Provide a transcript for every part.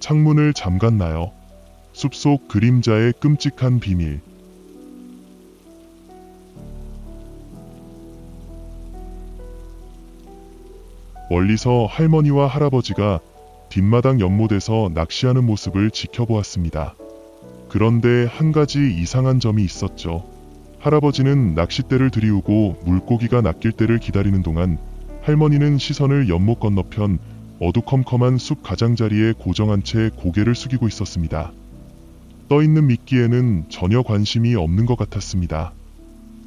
창문을 잠갔나요? 숲속 그림자의 끔찍한 비밀. 멀리서 할머니와 할아버지가 뒷마당 연못에서 낚시하는 모습을 지켜보았습니다. 그런데 한 가지 이상한 점이 있었죠. 할아버지는 낚싯대를 들이우고 물고기가 낚일 때를 기다리는 동안 할머니는 시선을 연못 건너편 어두컴컴한 숲 가장자리에 고정한 채 고개를 숙이고 있었습니다. 떠있는 미끼에는 전혀 관심이 없는 것 같았습니다.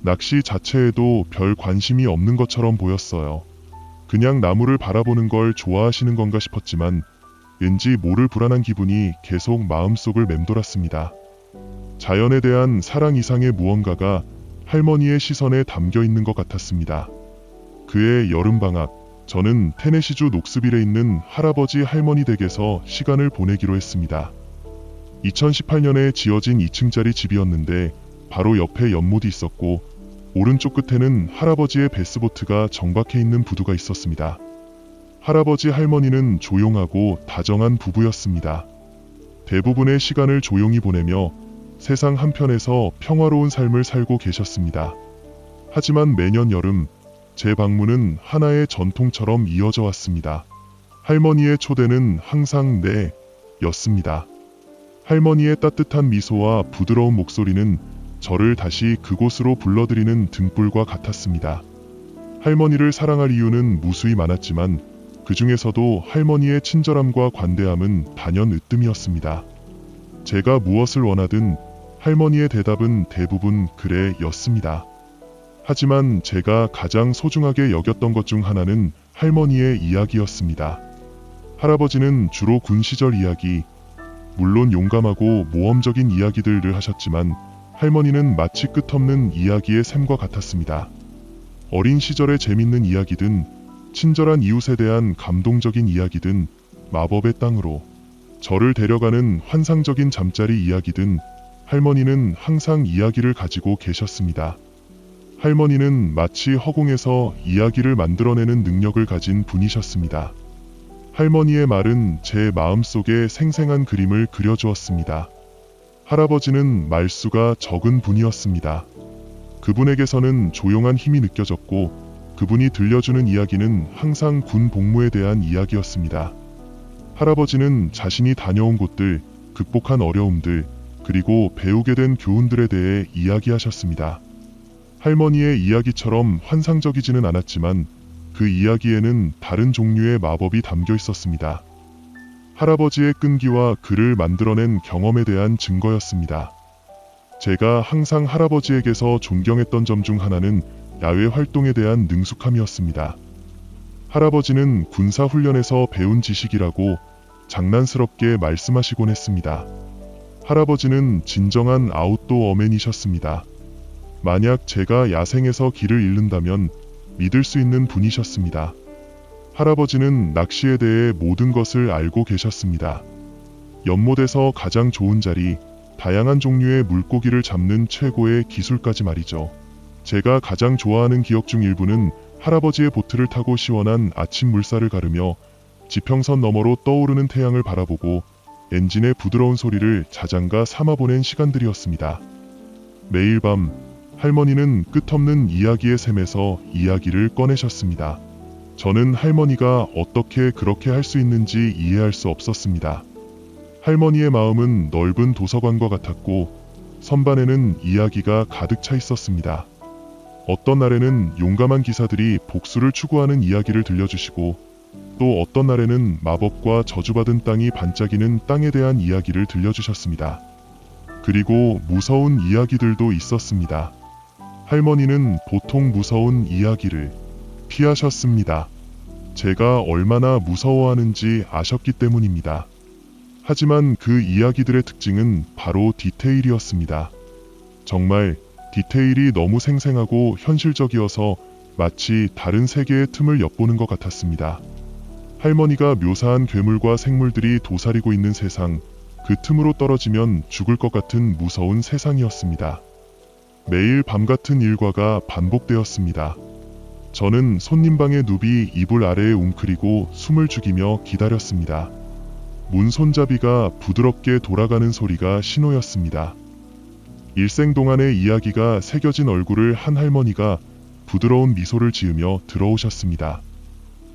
낚시 자체에도 별 관심이 없는 것처럼 보였어요. 그냥 나무를 바라보는 걸 좋아하시는 건가 싶었지만 왠지 모를 불안한 기분이 계속 마음속을 맴돌았습니다. 자연에 대한 사랑 이상의 무언가가 할머니의 시선에 담겨 있는 것 같았습니다. 그의 여름방학, 저는 테네시주 녹스빌에 있는 할아버지 할머니 댁에서 시간을 보내기로 했습니다. 2018년에 지어진 2층짜리 집이었는데 바로 옆에 연못이 있었고 오른쪽 끝에는 할아버지의 베스보트가 정박해 있는 부두가 있었습니다. 할아버지 할머니는 조용하고 다정한 부부였습니다. 대부분의 시간을 조용히 보내며 세상 한편에서 평화로운 삶을 살고 계셨습니다. 하지만 매년 여름 제 방문은 하나의 전통처럼 이어져 왔습니다. 할머니의 초대는 항상 네 였습니다. 할머니의 따뜻한 미소와 부드러운 목소리는 저를 다시 그곳으로 불러들이는 등불과 같았습니다. 할머니를 사랑할 이유는 무수히 많았지만 그 중에서도 할머니의 친절함과 관대함은 단연 으뜸이었습니다. 제가 무엇을 원하든 할머니의 대답은 대부분 그래 였습니다. 하지만 제가 가장 소중하게 여겼던 것 중 하나는 할머니의 이야기였습니다. 할아버지는 주로 군 시절 이야기, 물론 용감하고 모험적인 이야기들을 하셨지만 할머니는 마치 끝없는 이야기의 샘과 같았습니다. 어린 시절의 재밌는 이야기든 친절한 이웃에 대한 감동적인 이야기든 마법의 땅으로 저를 데려가는 환상적인 잠자리 이야기든 할머니는 항상 이야기를 가지고 계셨습니다. 할머니는 마치 허공에서 이야기를 만들어내는 능력을 가진 분이셨습니다. 할머니의 말은 제 마음속에 생생한 그림을 그려주었습니다. 할아버지는 말수가 적은 분이었습니다. 그분에게서는 조용한 힘이 느껴졌고 그분이 들려주는 이야기는 항상 군 복무에 대한 이야기였습니다. 할아버지는 자신이 다녀온 곳들, 극복한 어려움들, 그리고 배우게 된 교훈들에 대해 이야기하셨습니다. 할머니의 이야기처럼 환상적이지는 않았지만 그 이야기에는 다른 종류의 마법이 담겨 있었습니다. 할아버지의 끈기와 그를 만들어낸 경험에 대한 증거였습니다. 제가 항상 할아버지에게서 존경했던 점 중 하나는 야외 활동에 대한 능숙함이었습니다. 할아버지는 군사 훈련에서 배운 지식이라고 장난스럽게 말씀하시곤 했습니다. 할아버지는 진정한 아웃도어맨이셨습니다. 만약 제가 야생에서 길을 잃는다면 믿을 수 있는 분이셨습니다. 할아버지는 낚시에 대해 모든 것을 알고 계셨습니다. 연못에서 가장 좋은 자리, 다양한 종류의 물고기를 잡는 최고의 기술까지 말이죠. 제가 가장 좋아하는 기억 중 일부는 할아버지의 보트를 타고 시원한 아침 물살을 가르며 지평선 너머로 떠오르는 태양을 바라보고 엔진의 부드러운 소리를 자장가 삼아보낸 시간들이었습니다. 매일 밤 할머니는 끝없는 이야기의 샘에서 이야기를 꺼내셨습니다. 저는 할머니가 어떻게 그렇게 할 수 있는지 이해할 수 없었습니다. 할머니의 마음은 넓은 도서관과 같았고 선반에는 이야기가 가득 차 있었습니다. 어떤 날에는 용감한 기사들이 복수를 추구하는 이야기를 들려주시고 또 어떤 날에는 마법과 저주받은 땅이 반짝이는 땅에 대한 이야기를 들려주셨습니다. 그리고 무서운 이야기들도 있었습니다. 할머니는 보통 무서운 이야기를 피하셨습니다. 제가 얼마나 무서워하는지 아셨기 때문입니다. 하지만 그 이야기들의 특징은 바로 디테일이었습니다. 정말 디테일이 너무 생생하고 현실적이어서 마치 다른 세계의 틈을 엿보는 것 같았습니다. 할머니가 묘사한 괴물과 생물들이 도사리고 있는 세상, 그 틈으로 떨어지면 죽을 것 같은 무서운 세상이었습니다. 매일 밤 같은 일과가 반복되었습니다. 저는 손님방의 누비 이불 아래에 웅크리고 숨을 죽이며 기다렸습니다. 문 손잡이가 부드럽게 돌아가는 소리가 신호였습니다. 일생 동안의 이야기가 새겨진 얼굴을 한 할머니가 부드러운 미소를 지으며 들어오셨습니다.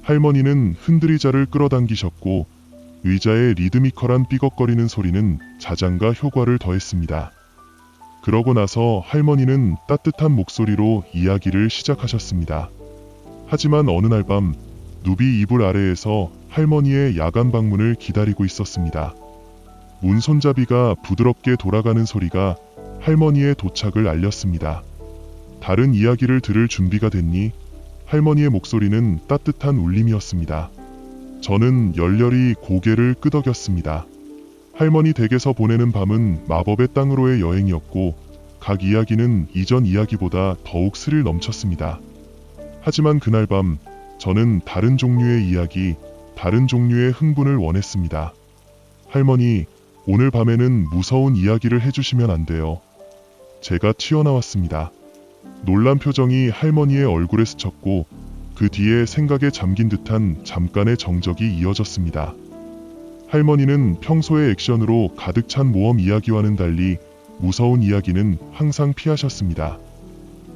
할머니는 흔들의자를 끌어당기셨고 의자의 리드미컬한 삐걱거리는 소리는 자장가 효과를 더했습니다. 그러고 나서 할머니는 따뜻한 목소리로 이야기를 시작하셨습니다. 하지만 어느 날 밤 누비 이불 아래에서 할머니의 야간 방문을 기다리고 있었습니다. 문 손잡이가 부드럽게 돌아가는 소리가 할머니의 도착을 알렸습니다. 다른 이야기를 들을 준비가 됐니? 할머니의 목소리는 따뜻한 울림이었습니다. 저는 열렬히 고개를 끄덕였습니다. 할머니 댁에서 보내는 밤은 마법의 땅으로의 여행이었고 각 이야기는 이전 이야기보다 더욱 스릴 넘쳤습니다. 하지만 그날 밤 저는 다른 종류의 이야기, 다른 종류의 흥분을 원했습니다. 할머니, 오늘 밤에는 무서운 이야기를 해주시면 안 돼요. 제가 튀어나왔습니다. 놀란 표정이 할머니의 얼굴에 스쳤고 그 뒤에 생각에 잠긴 듯한 잠깐의 정적이 이어졌습니다. 할머니는 평소의 액션으로 가득 찬 모험 이야기와는 달리 무서운 이야기는 항상 피하셨습니다.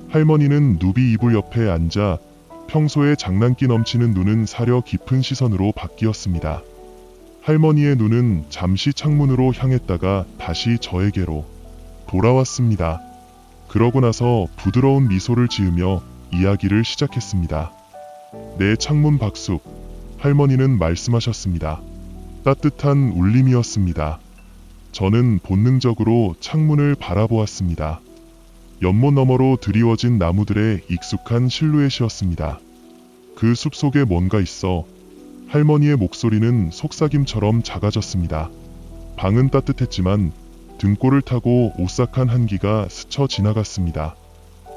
할머니는 누비 이불 옆에 앉아 평소에 장난기 넘치는 눈은 사려 깊은 시선으로 바뀌었습니다. 할머니의 눈은 잠시 창문으로 향했다가 다시 저에게로 돌아왔습니다. 그러고 나서 부드러운 미소를 지으며 이야기를 시작했습니다. 내 창문 박숙, 할머니는 말씀하셨습니다. 따뜻한 울림이었습니다. 저는 본능적으로 창문을 바라보았습니다. 연못 너머로 드리워진 나무들의 익숙한 실루엣이었습니다. 그 숲 속에 뭔가 있어 할머니의 목소리는 속삭임처럼 작아졌습니다. 방은 따뜻했지만 등골을 타고 오싹한 한기가 스쳐 지나갔습니다.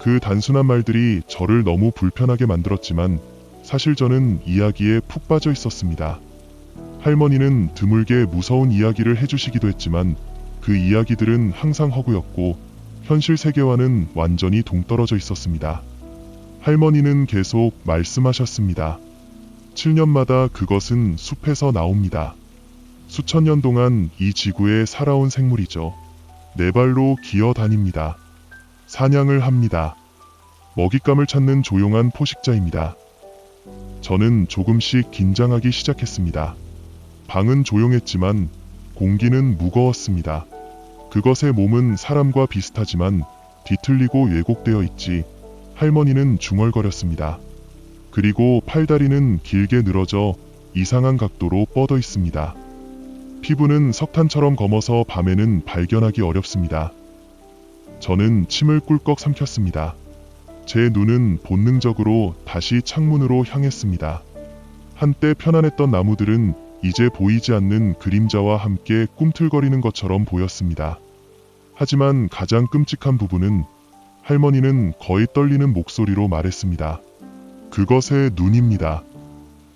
그 단순한 말들이 저를 너무 불편하게 만들었지만 사실 저는 이야기에 푹 빠져 있었습니다. 할머니는 드물게 무서운 이야기를 해주시기도 했지만 그 이야기들은 항상 허구였고 현실 세계와는 완전히 동떨어져 있었습니다. 할머니는 계속 말씀하셨습니다. 7년마다 그것은 숲에서 나옵니다. 수천 년 동안 이 지구에 살아온 생물이죠. 네 발로 기어 다닙니다. 사냥을 합니다. 먹잇감을 찾는 조용한 포식자입니다. 저는 조금씩 긴장하기 시작했습니다. 방은 조용했지만 공기는 무거웠습니다. 그것의 몸은 사람과 비슷하지만 뒤틀리고 왜곡되어 있지. 할머니는 중얼거렸습니다. 그리고 팔다리는 길게 늘어져 이상한 각도로 뻗어 있습니다. 피부는 석탄처럼 검어서 밤에는 발견하기 어렵습니다. 저는 침을 꿀꺽 삼켰습니다. 제 눈은 본능적으로 다시 창문으로 향했습니다. 한때 편안했던 나무들은 이제 보이지 않는 그림자와 함께 꿈틀거리는 것처럼 보였습니다. 하지만 가장 끔찍한 부분은 할머니는 거의 떨리는 목소리로 말했습니다. 그것의 눈입니다.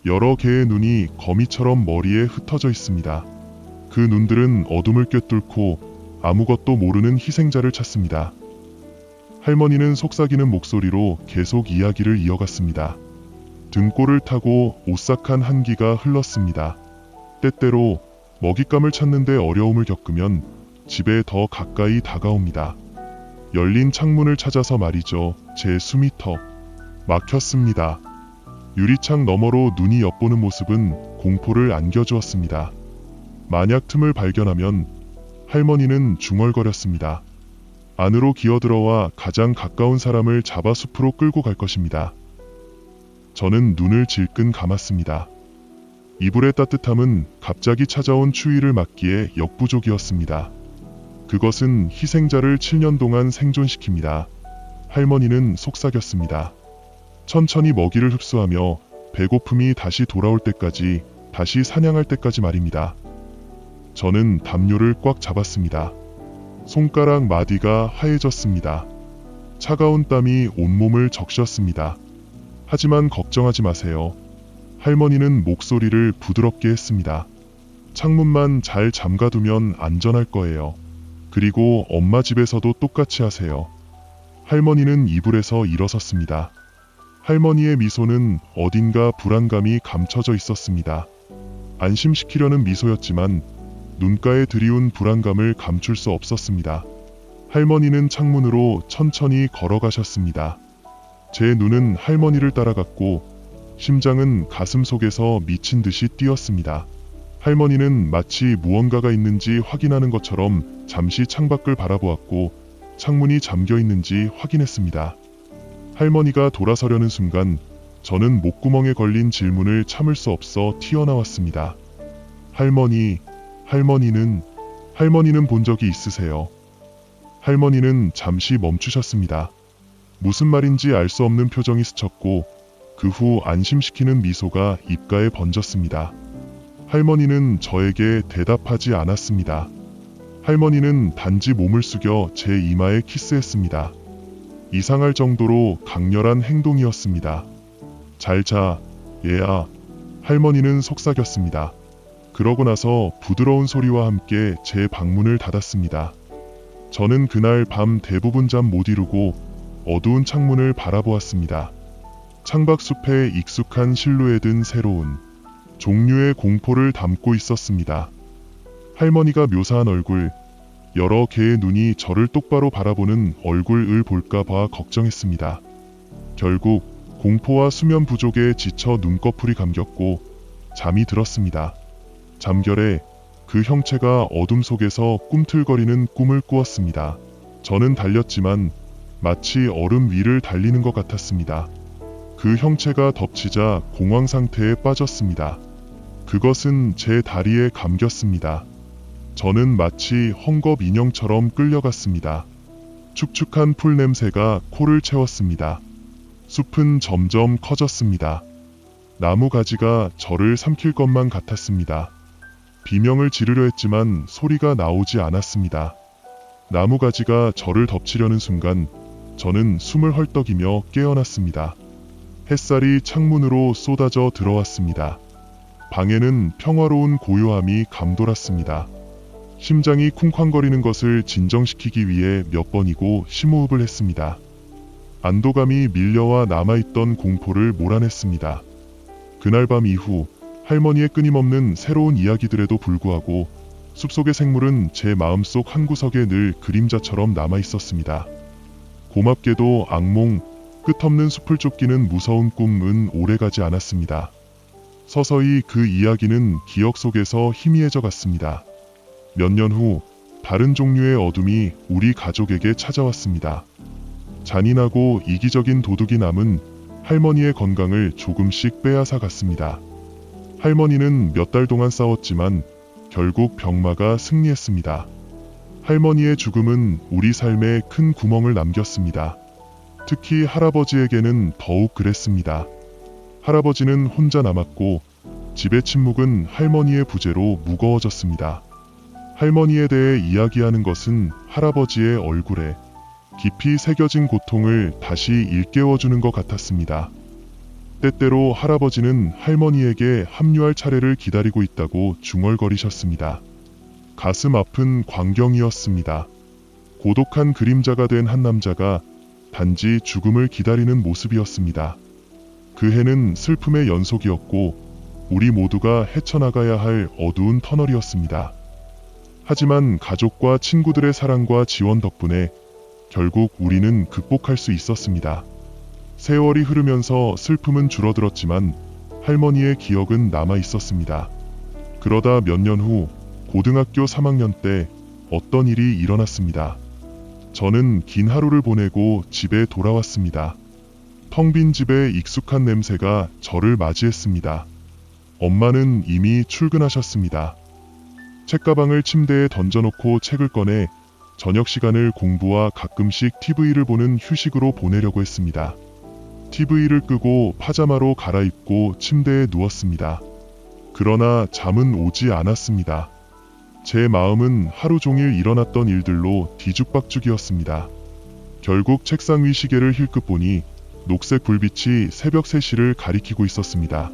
여러 개의 눈이 거미처럼 머리에 흩어져 있습니다. 그 눈들은 어둠을 꿰뚫고 아무것도 모르는 희생자를 찾습니다. 할머니는 속삭이는 목소리로 계속 이야기를 이어갔습니다. 등골을 타고 오싹한 한기가 흘렀습니다. 때때로 먹잇감을 찾는데 어려움을 겪으면 집에 더 가까이 다가옵니다. 열린 창문을 찾아서 말이죠. 제 숨이 턱 막혔습니다. 유리창 너머로 눈이 엿보는 모습은 공포를 안겨주었습니다. 만약 틈을 발견하면 할머니는 중얼거렸습니다. 안으로 기어들어와 가장 가까운 사람을 잡아 숲으로 끌고 갈 것입니다. 저는 눈을 질끈 감았습니다. 이불의 따뜻함은 갑자기 찾아온 추위를 막기에 역부족이었습니다. 그것은 희생자를 7년 동안 생존시킵니다. 할머니는 속삭였습니다. 천천히 먹이를 흡수하며 배고픔이 다시 돌아올 때까지, 다시 사냥할 때까지 말입니다. 저는 담요를 꽉 잡았습니다. 손가락 마디가 하얘졌습니다. 차가운 땀이 온몸을 적셨습니다. 하지만 걱정하지 마세요. 할머니는 목소리를 부드럽게 했습니다. 창문만 잘 잠가두면 안전할 거예요. 그리고 엄마 집에서도 똑같이 하세요. 할머니는 이불에서 일어섰습니다. 할머니의 미소는 어딘가 불안감이 감춰져 있었습니다. 안심시키려는 미소였지만 눈가에 드리운 불안감을 감출 수 없었습니다. 할머니는 창문으로 천천히 걸어가셨습니다. 제 눈은 할머니를 따라갔고 심장은 가슴 속에서 미친 듯이 뛰었습니다. 할머니는 마치 무언가가 있는지 확인하는 것처럼 잠시 창밖을 바라보았고 창문이 잠겨 있는지 확인했습니다. 할머니가 돌아서려는 순간 저는 목구멍에 걸린 질문을 참을 수 없어 튀어나왔습니다. 할머니, 할머니는, 할머니는 본 적이 있으세요? 할머니는 잠시 멈추셨습니다. 무슨 말인지 알 수 없는 표정이 스쳤고 그 후 안심시키는 미소가 입가에 번졌습니다. 할머니는 저에게 대답하지 않았습니다. 할머니는 단지 몸을 숙여 제 이마에 키스했습니다. 이상할 정도로 강렬한 행동이었습니다. 잘 자, 얘야. 할머니는 속삭였습니다. 그러고 나서 부드러운 소리와 함께 제 방문을 닫았습니다. 저는 그날 밤 대부분 잠 못 이루고 어두운 창문을 바라보았습니다. 창밖 숲에 익숙한 실루엣은 새로운 종류의 공포를 담고 있었습니다. 할머니가 묘사한 얼굴, 여러 개의 눈이 저를 똑바로 바라보는 얼굴을 볼까봐 걱정했습니다. 결국 공포와 수면 부족에 지쳐 눈꺼풀이 감겼고 잠이 들었습니다. 잠결에 그 형체가 어둠 속에서 꿈틀거리는 꿈을 꾸었습니다. 저는 달렸지만 마치 얼음 위를 달리는 것 같았습니다. 그 형체가 덮치자 공황 상태에 빠졌습니다. 그것은 제 다리에 감겼습니다. 저는 마치 헝겊 인형처럼 끌려갔습니다. 축축한 풀 냄새가 코를 채웠습니다. 숲은 점점 커졌습니다. 나무 가지가 저를 삼킬 것만 같았습니다. 비명을 지르려 했지만 소리가 나오지 않았습니다. 나무 가지가 저를 덮치려는 순간 저는 숨을 헐떡이며 깨어났습니다. 햇살이 창문으로 쏟아져 들어왔습니다. 방에는 평화로운 고요함이 감돌았습니다. 심장이 쿵쾅거리는 것을 진정시키기 위해 몇 번이고 심호흡을 했습니다. 안도감이 밀려와 남아있던 공포를 몰아냈습니다. 그날 밤 이후 할머니의 끊임없는 새로운 이야기들에도 불구하고 숲속의 생물은 제 마음속 한 구석에 늘 그림자처럼 남아 있었습니다. 고맙게도 악몽, 끝없는 숲을 쫓기는 무서운 꿈은 오래가지 않았습니다. 서서히 그 이야기는 기억 속에서 희미해져 갔습니다. 몇 년 후 다른 종류의 어둠이 우리 가족에게 찾아왔습니다. 잔인하고 이기적인 도둑이 남은 할머니의 건강을 조금씩 빼앗아 갔습니다. 할머니는 몇 달 동안 싸웠지만 결국 병마가 승리했습니다. 할머니의 죽음은 우리 삶에 큰 구멍을 남겼습니다. 특히 할아버지에게는 더욱 그랬습니다. 할아버지는 혼자 남았고 집의 침묵은 할머니의 부재로 무거워졌습니다. 할머니에 대해 이야기하는 것은 할아버지의 얼굴에 깊이 새겨진 고통을 다시 일깨워주는 것 같았습니다. 때때로 할아버지는 할머니에게 합류할 차례를 기다리고 있다고 중얼거리셨습니다. 가슴 아픈 광경이었습니다. 고독한 그림자가 된 한 남자가 단지 죽음을 기다리는 모습이었습니다. 그 해는 슬픔의 연속이었고 우리 모두가 헤쳐나가야 할 어두운 터널이었습니다. 하지만 가족과 친구들의 사랑과 지원 덕분에 결국 우리는 극복할 수 있었습니다. 세월이 흐르면서 슬픔은 줄어들었지만 할머니의 기억은 남아 있었습니다. 그러다 몇 년 후 고등학교 3학년 때 어떤 일이 일어났습니다. 저는 긴 하루를 보내고 집에 돌아왔습니다. 텅 빈 집에 익숙한 냄새가 저를 맞이했습니다. 엄마는 이미 출근하셨습니다. 책가방을 침대에 던져놓고 책을 꺼내 저녁 시간을 공부와 가끔씩 TV를 보는 휴식으로 보내려고 했습니다. TV를 끄고 파자마로 갈아입고 침대에 누웠습니다. 그러나 잠은 오지 않았습니다. 제 마음은 하루 종일 일어났던 일들로 뒤죽박죽이었습니다. 결국 책상 위 시계를 힐끗 보니 녹색 불빛이 새벽 3시를 가리키고 있었습니다.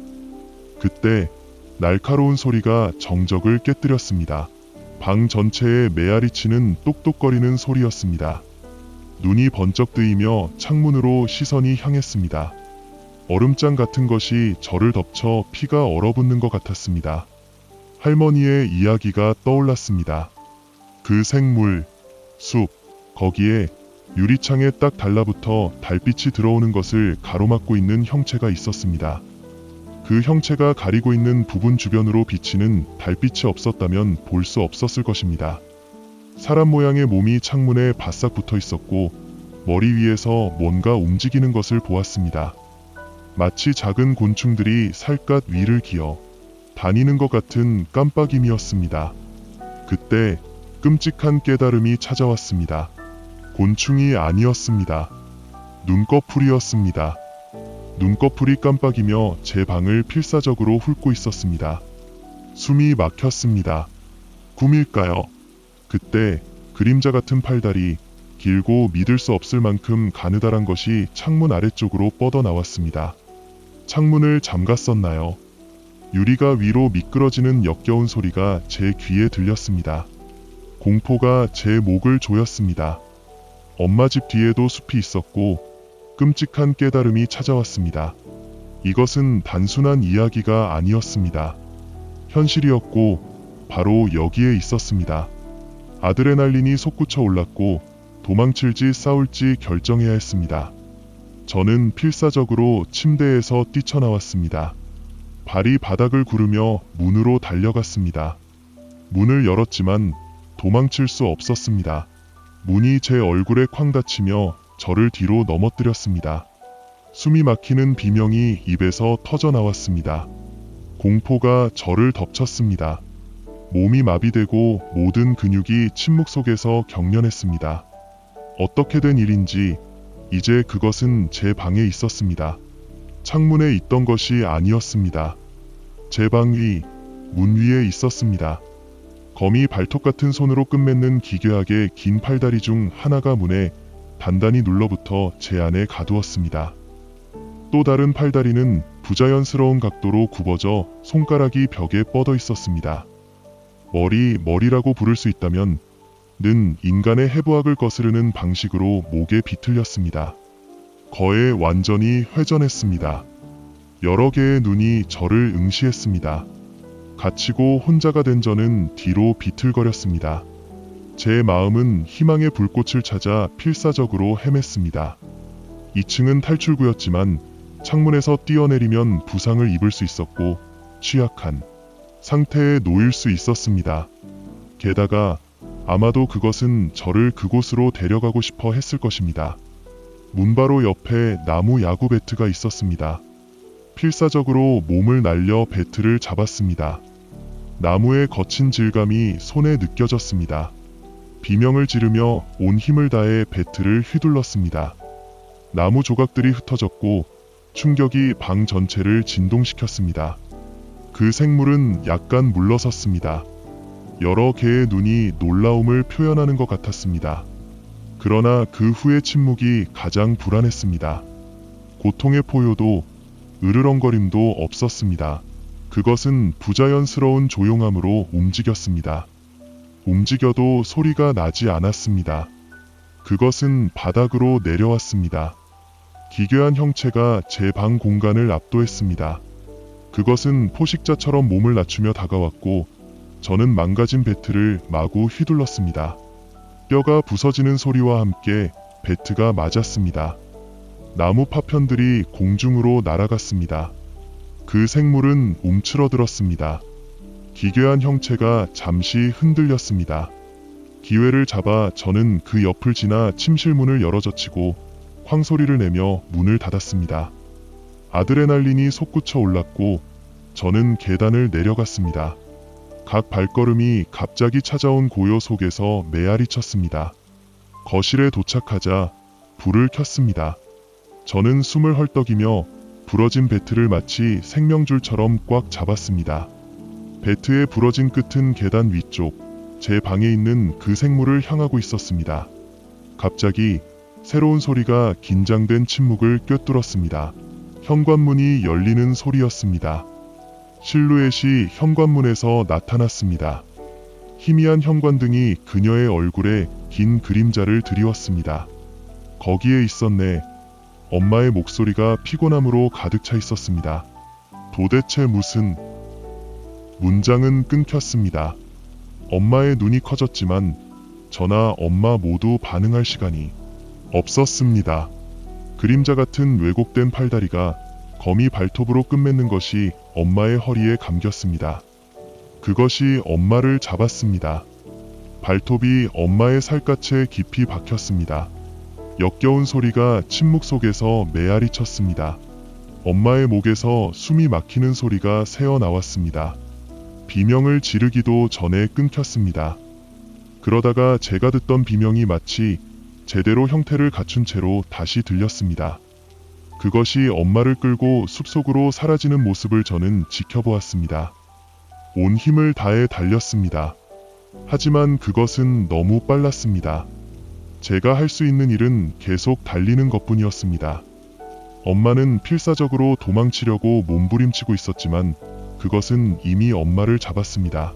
그때 날카로운 소리가 정적을 깨뜨렸습니다. 방 전체에 메아리 치는 똑똑거리는 소리였습니다. 눈이 번쩍 뜨이며 창문으로 시선이 향했습니다. 얼음장 같은 것이 저를 덮쳐 피가 얼어붙는 것 같았습니다. 할머니의 이야기가 떠올랐습니다. 그 생물, 숲, 거기에 유리창에 딱 달라붙어 달빛이 들어오는 것을 가로막고 있는 형체가 있었습니다. 그 형체가 가리고 있는 부분 주변으로 비치는 달빛이 없었다면 볼 수 없었을 것입니다. 사람 모양의 몸이 창문에 바싹 붙어 있었고 머리 위에서 뭔가 움직이는 것을 보았습니다. 마치 작은 곤충들이 살갗 위를 기어 다니는 것 같은 깜빡임이었습니다. 그때 끔찍한 깨달음이 찾아왔습니다. 곤충이 아니었습니다. 눈꺼풀이었습니다. 눈꺼풀이 깜빡이며 제 방을 필사적으로 훑고 있었습니다. 숨이 막혔습니다. 꿈일까요? 그때 그림자 같은 팔다리, 길고 믿을 수 없을 만큼 가느다란 것이 창문 아래쪽으로 뻗어 나왔습니다. 창문을 잠갔었나요? 유리가 위로 미끄러지는 역겨운 소리가 제 귀에 들렸습니다. 공포가 제 목을 조였습니다. 엄마 집 뒤에도 숲이 있었고 끔찍한 깨달음이 찾아왔습니다. 이것은 단순한 이야기가 아니었습니다. 현실이었고 바로 여기에 있었습니다. 아드레날린이 솟구쳐 올랐고 도망칠지 싸울지 결정해야 했습니다. 저는 필사적으로 침대에서 뛰쳐나왔습니다. 발이 바닥을 구르며 문으로 달려갔습니다. 문을 열었지만 도망칠 수 없었습니다. 문이 제 얼굴에 쾅 닫히며 저를 뒤로 넘어뜨렸습니다. 숨이 막히는 비명이 입에서 터져 나왔습니다. 공포가 저를 덮쳤습니다. 몸이 마비되고 모든 근육이 침묵 속에서 경련했습니다. 어떻게 된 일인지 이제 그것은 제 방에 있었습니다. 창문에 있던 것이 아니었습니다. 제 방 위, 문 위에 있었습니다. 거미 발톱 같은 손으로 끝맺는 기괴하게 긴 팔다리 중 하나가 문에 단단히 눌러붙어 제 안에 가두었습니다. 또 다른 팔다리는 부자연스러운 각도로 굽어져 손가락이 벽에 뻗어 있었습니다. 머리, 머리라고 부를 수 있다면 는 인간의 해부학을 거스르는 방식으로 목에 비틀렸습니다. 거에 완전히 회전했습니다. 여러 개의 눈이 저를 응시했습니다. 갇히고 혼자가 된 저는 뒤로 비틀거렸습니다. 제 마음은 희망의 불꽃을 찾아 필사적으로 헤맸습니다. 2층은 탈출구였지만 창문에서 뛰어내리면 부상을 입을 수 있었고 취약한 상태에 놓일 수 있었습니다. 게다가 아마도 그것은 저를 그곳으로 데려가고 싶어 했을 것입니다. 문바로 옆에 나무 야구 배트가 있었습니다. 필사적으로 몸을 날려 배트를 잡았습니다. 나무의 거친 질감이 손에 느껴졌습니다. 비명을 지르며 온 힘을 다해 배트를 휘둘렀습니다. 나무 조각들이 흩어졌고 충격이 방 전체를 진동시켰습니다. 그 생물은 약간 물러섰습니다. 여러 개의 눈이 놀라움을 표현하는 것 같았습니다. 그러나 그 후의 침묵이 가장 불안했습니다. 고통의 포효도 으르렁거림도 없었습니다. 그것은 부자연스러운 조용함으로 움직였습니다. 움직여도 소리가 나지 않았습니다. 그것은 바닥으로 내려왔습니다. 기괴한 형체가 제 방 공간을 압도했습니다. 그것은 포식자처럼 몸을 낮추며 다가왔고 저는 망가진 배트를 마구 휘둘렀습니다. 뼈가 부서지는 소리와 함께 배트가 맞았습니다. 나무 파편들이 공중으로 날아갔습니다. 그 생물은 움츠러들었습니다. 기괴한 형체가 잠시 흔들렸습니다. 기회를 잡아 저는 그 옆을 지나 침실문을 열어젖히고 황소리를 내며 문을 닫았습니다. 아드레날린이 솟구쳐 올랐고 저는 계단을 내려갔습니다. 각 발걸음이 갑자기 찾아온 고요 속에서 메아리 쳤습니다. 거실에 도착하자 불을 켰습니다. 저는 숨을 헐떡이며 부러진 배트를 마치 생명줄처럼 꽉 잡았습니다. 배트의 부러진 끝은 계단 위쪽, 제 방에 있는 그 생물을 향하고 있었습니다. 갑자기 새로운 소리가 긴장된 침묵을 꿰뚫었습니다. 현관문이 열리는 소리였습니다. 실루엣이 현관문에서 나타났습니다. 희미한 현관등이 그녀의 얼굴에 긴 그림자를 드리웠습니다. 거기에 있었네. 엄마의 목소리가 피곤함으로 가득 차 있었습니다. 도대체 무슨 문장은 끊겼습니다. 엄마의 눈이 커졌지만 저나 엄마 모두 반응할 시간이 없었습니다. 그림자 같은 왜곡된 팔다리가 거미 발톱으로 끝맺는 것이 엄마의 허리에 감겼습니다. 그것이 엄마를 잡았습니다. 발톱이 엄마의 살갗에 깊이 박혔습니다. 역겨운 소리가 침묵 속에서 메아리 쳤습니다. 엄마의 목에서 숨이 막히는 소리가 새어 나왔습니다. 비명을 지르기도 전에 끊겼습니다. 그러다가 제가 듣던 비명이 마치 제대로 형태를 갖춘 채로 다시 들렸습니다. 그것이 엄마를 끌고 숲속으로 사라지는 모습을 저는 지켜보았습니다. 온 힘을 다해 달렸습니다. 하지만 그것은 너무 빨랐습니다. 제가 할 수 있는 일은 계속 달리는 것뿐이었습니다. 엄마는 필사적으로 도망치려고 몸부림치고 있었지만 그것은 이미 엄마를 잡았습니다.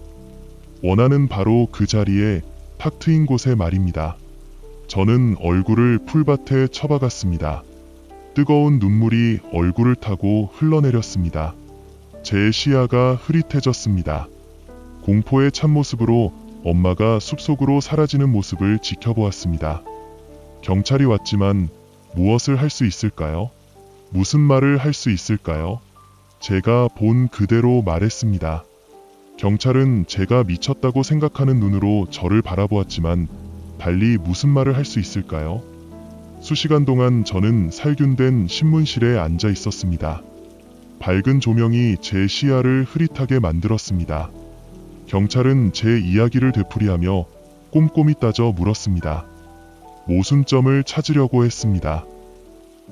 원하는 바로 그 자리에 탁 트인 곳에 말입니다. 저는 얼굴을 풀밭에 쳐박았습니다. 뜨거운 눈물이 얼굴을 타고 흘러내렸습니다. 제 시야가 흐릿해졌습니다. 공포의 참모습으로 엄마가 숲속으로 사라지는 모습을 지켜보았습니다. 경찰이 왔지만 무엇을 할 수 있을까요? 무슨 말을 할 수 있을까요? 제가 본 그대로 말했습니다. 경찰은 제가 미쳤다고 생각하는 눈으로 저를 바라보았지만 달리 무슨 말을 할 수 있을까요? 수시간 동안 저는 살균된 신문실에 앉아 있었습니다. 밝은 조명이 제 시야를 흐릿하게 만들었습니다. 경찰은 제 이야기를 되풀이하며 꼼꼼히 따져 물었습니다. 모순점을 찾으려고 했습니다.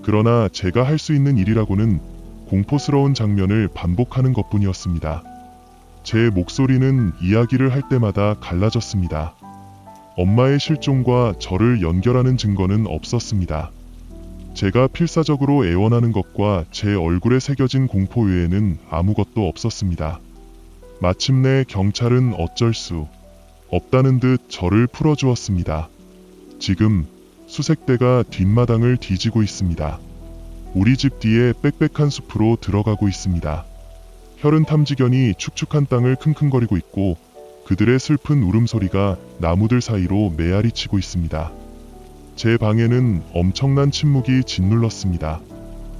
그러나 제가 할 수 있는 일이라고는 공포스러운 장면을 반복하는 것뿐이었습니다. 제 목소리는 이야기를 할 때마다 갈라졌습니다. 엄마의 실종과 저를 연결하는 증거는 없었습니다. 제가 필사적으로 애원하는 것과 제 얼굴에 새겨진 공포 외에는 아무것도 없었습니다. 마침내 경찰은 어쩔 수 없다는 듯 저를 풀어주었습니다. 지금 수색대가 뒷마당을 뒤지고 있습니다. 우리 집 뒤에 빽빽한 숲으로 들어가고 있습니다. 혈흔 탐지견이 축축한 땅을 킁킁거리고 있고 그들의 슬픈 울음소리가 나무들 사이로 메아리 치고 있습니다. 제 방에는 엄청난 침묵이 짓눌렀습니다.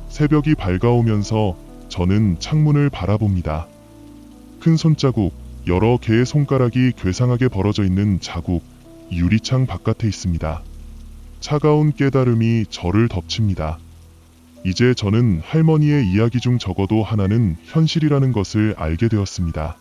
새벽이 밝아오면서 저는 창문을 바라봅니다. 큰 손자국, 여러 개의 손가락이 괴상하게 벌어져 있는 자국, 유리창 바깥에 있습니다. 차가운 깨달음이 저를 덮칩니다. 이제 저는 할머니의 이야기 중 적어도 하나는 현실이라는 것을 알게 되었습니다.